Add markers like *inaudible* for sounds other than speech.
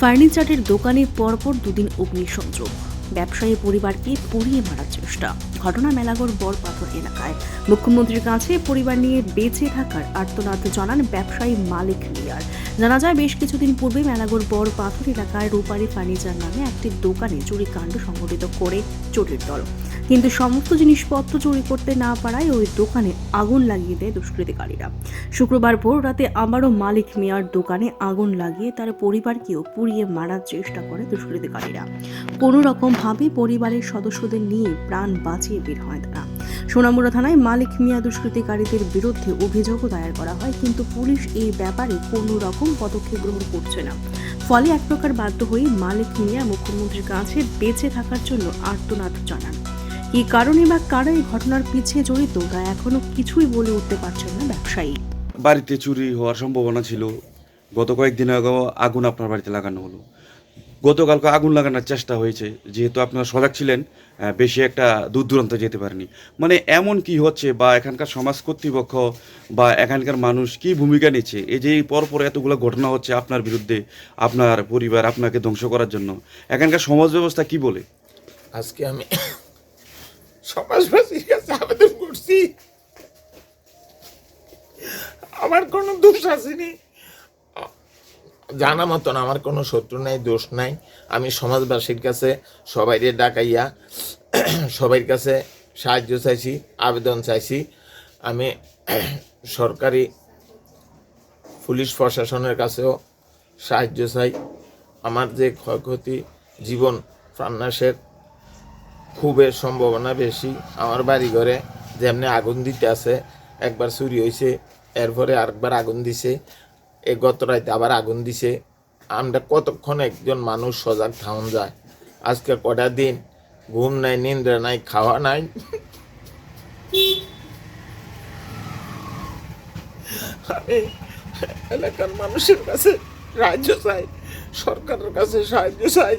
ফার্নিচারের দোকানে পরপর দুদিন অগ্নিসংযোগ। ব্যবসায়ী পরিবারকে পুড়িয়ে মারার চেষ্টা। ঘটনা মেলাগড় বরপাথর এলাকায়। মুখ্যমন্ত্রীর কাছে পরিবার নিয়ে বেঁচে থাকার আর্তনাদ জানান ব্যবসায়ী মালিক মিয়ার জানা যায়, বেশ কিছুদিন পূর্বে মেলাগড় বড় পাথর এলাকায় রূপালী ফার্নিচার নামে একটি দোকানে চুরি কাণ্ড সংঘটিত করে চোরের দল কিন্তু সমস্ত জিনিসপত্র চুরি করতে না পারায় ওই দোকানে আগুন লাগিয়ে দেয় দুষ্কৃতিকারীরা। শুক্রবার ভোর রাতে আবারও মালিক মিয়ার দোকানে আগুন লাগিয়ে তার পরিবারকেও পুড়িয়ে মারার চেষ্টা করে দুষ্কৃতিকারীরা। কোনো রকমভাবে পরিবারের সদস্যদের নিয়ে প্রাণ বাঁচিয়ে বের হয় তারা। সোনামুড়া থানায় মালিক মিয়া দুষ্কৃতিকারীদের বিরুদ্ধে অভিযোগও দায়ের করা হয়, কিন্তু পুলিশ এই ব্যাপারে কোনো রকম পদক্ষেপ গ্রহণ করছে না। ফলে এক প্রকার বাধ্য হয়ে মালিক মিয়া মুখ্যমন্ত্রীর কাছে বেঁচে থাকার জন্য আর্তনাদ জানান। কী কারণে বা কারা এই ঘটনার পিছিয়ে জড়িত, তা এখনও কিছুই বলে উঠতে পারছেন না ব্যবসায়ী। বাড়িতে চুরি হওয়ার সম্ভাবনা ছিল। গত কয়েকদিন আগে আগুন আপনার বাড়িতে লাগানো হলো। গতকালকে আগুন লাগানোর চেষ্টা হয়েছে। যেহেতু আপনারা সজাগ ছিলেন বেশি একটা দূর দূরান্ত যেতে পারেনি। মানে এমন কি হচ্ছে বা এখানকার সমাজ কর্তৃপক্ষ বা এখানকার মানুষ কি ভূমিকা নিচ্ছে? এই যে পরপর এতগুলো ঘটনা হচ্ছে আপনার বিরুদ্ধে, আপনার পরিবার, আপনাকে ধ্বংস করার জন্য, এখানকার সমাজ ব্যবস্থা কি বলে? আজকে আমি সমাজবাসীর কাছে আবেদন করছি। আমার কোনো দোষ আসেনি জানা মতন আমার কোনো শত্রু নাই, দোষ নাই। আমি সমাজবাসীর কাছে সবাইকে ডাকাইয়া *clears throat* সবার কাছে সাহায্য চাইছি, আবেদন চাইছি। আমি *clears throat* সরকারি পুলিশ প্রশাসনের কাছেও সাহায্য চাই। আমার যে ক্ষয়ক্ষতি জীবন প্রাণনাশের খুবের সম্ভাবনা বেশি। আমার বাড়ি ঘরে যেমনি আগুন দিতে আছে, একবার চুরি হয়েছে এরপরে আরেকবার আগুন দিছে। এ গত রাইতে আবার আগুন দিছে। আমরা কতক্ষণ একজন মানুষ সজাগ থাউন যায়? আজকে কটা দিন? ঘুম নাই নিন্দ্রা নাই, খাওয়া নাই? আমি এলাকার মানুষের কাছে রাজ্য চাই, সরকারের কাছে সাহায্য চাই।